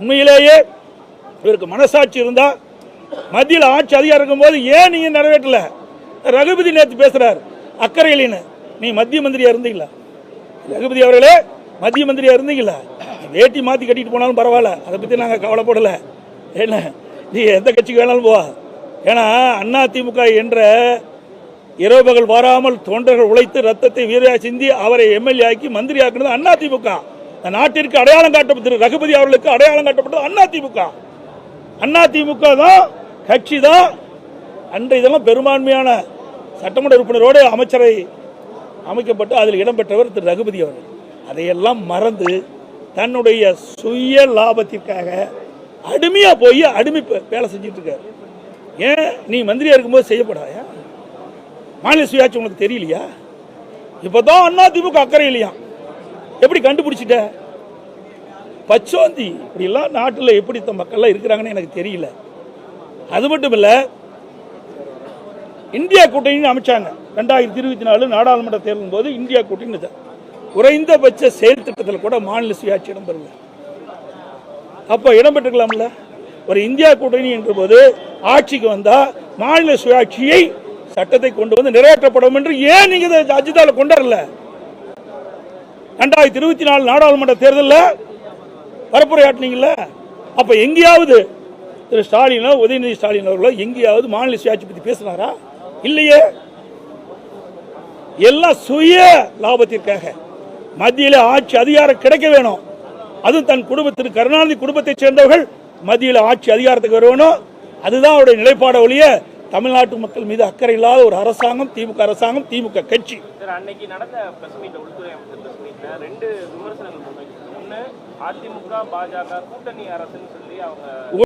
உண்மையிலேயே இவருக்கு மனசாட்சி இருந்தா மத்தியில் ஆட்சி அதிகாரம் இருக்கும்போது ஏன் நீங்க நிறைவேற்றல? ரகுபதி நேற்று பேசுறார் அக்கறையிலின்னு. நீ மத்திய மந்திரியா இருந்தீங்களா? ரகுபதி அவர்களே மத்திய மந்திரியா இருந்தீங்களா? வேட்டி மாத்தி கட்டிட்டு போனாலும் பரவாயில்ல அதை பத்தி நாங்க கவலைப்படல. என்ன நீ எந்த கட்சிக்கு வேணாலும் போவா. ஏன்னா அண்ணா திமுக என்ற இரவு பகல் வராமல் தொண்டர்கள் உழைத்து ரத்தத்தை வீரையா சிந்தி அவரை எம்எல்ஏ ஆக்கி மந்திரி ஆக்குனது அண்ணா திமுக. இந்த நாட்டிற்கு அடையாளம் காட்டப்பட்டது ரகுபதி அவர்களுக்கு அடையாளம் காட்டப்பட்டது அண்ணா திமுக அண்ணா திமுக தான் கட்சி தான் அன்று இதெல்லாம் பெரும்பான்மையான சட்டமன்ற உறுப்பினரோடு அமைச்சரை அமைக்கப்பட்டு அதில் இடம்பெற்றவர் திரு ரகுபதி அவர்கள். அதையெல்லாம் மறந்து தன்னுடைய சுய லாபத்திற்காக அடிமையாக போய் அடிமை வேலை செஞ்சுட்டு இருக்காரு ஏன்? நீ மந்திரியாக இருக்கும்போது செய்யப்படாயா மாநில சுயாட்சி உனக்கு தெரியலையா? இப்பதான் அண்ணா திமுக அக்கறை இல்லையா எப்படி கண்டுபிடிச்சிட்ட? பச்சோந்தி. இப்படிலாம் நாட்டில் எப்படி இந்த மக்கள்லாம் இருக்கிறாங்கன்னு எனக்கு தெரியல. அது மட்டும் இல்லை இந்தியா கூட்டணின்னு அமைச்சாங்க. ரெண்டாயிரத்தி இருபத்தி நாலு நாடாளுமன்ற தேர்தலின் போது இந்தியா கூட்டணி குறைந்தபட்ச செயல் திட்டத்தில் கூட மாநில சுயாட்சி இடம்பெறல. அப்போ இடம்பெற்றுக்கலாம்ல ஒரு இந்தியா கூட்டணி என்ற போது ஆட்சிக்கு வந்தால் மாநில சுயாட்சியை சட்டத்தை கொண்டு வந்து நிறைவேற்றப்படும் என்று ஏன் நீங்க இதை கொண்டாடல? ரெண்டாயிரத்தி இருபத்தி நாலு நாடாளுமன்ற தேர்தலில் பரப்புரையாட்டினீங்கல்ல அப்போ எங்கேயாவது திரு ஸ்டாலினோ உதயநிதி ஸ்டாலின் அவர்களோ எங்கேயாவது மாநில சுயாட்சி பற்றி பேசினாரா? இல்லையே. எல்லாம் சுய லாபத்திற்காக. மத்தியில் ஆட்சி அதிகாரம் கிடைக்க வேணும். அதுவும் தன் குடும்பத்திற்கு கருணாநிதி குடும்பத்தைச் சேர்ந்தவர்கள் மத்தியில் ஆட்சி அதிகாரத்துக்கு வரணும் அதுதான் அவருடைய நிலைப்பாட ஒழிய தமிழ்நாட்டு மக்கள் மீது அக்கறை இல்லாத ஒரு அரசாங்கம் திமுக அரசாங்கம் திமுக கட்சி. அன்னைக்கு நடந்த பிரஸ் மீட்ல உள்துறை அமைச்சர் பிரஸ் மீட்ல ரெண்டு விமர்சனங்கள் முன்வைக்கிறாங்க ஒன்று அதிமுக பாஜக கூட்டணி அரசுன்னு சொல்லி அவங்க